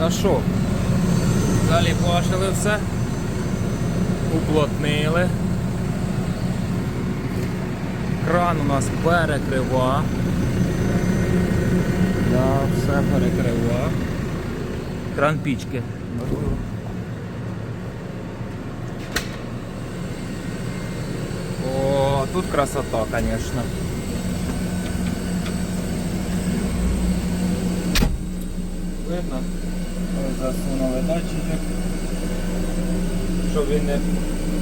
Та що? Заліпашили все. Уплотнили. Кран у нас перекрива. Да, все перекрива. Кран пічки. О, тут красота, конечно. Видно? Засунули датчик. Щоб він не,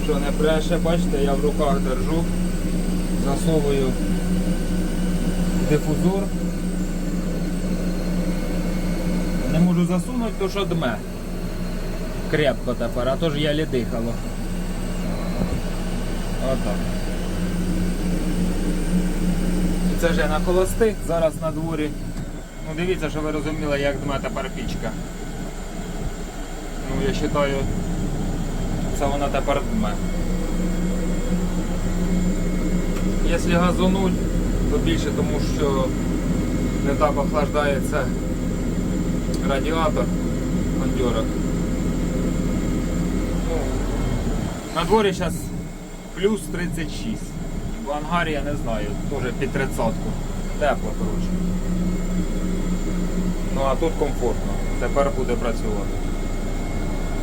що не бреше, бачите, я в руках держу, засовую дифузор. Не можу засунути, то що дме. Крепко тепер, а то ж я дихало. Отак. Це ж я на холостих, зараз на дворі. Ну дивіться, що ви розуміли, як дме тепер пічка. Я вважаю, це вона тепер дме. Якщо газонуть, то більше тому що не так охлаждається радіатор кондьора. Ну, на дворі зараз плюс 36. В ангарі я не знаю, теж під 30. Тепло, коротше. Ну а тут комфортно. Тепер буде працювати.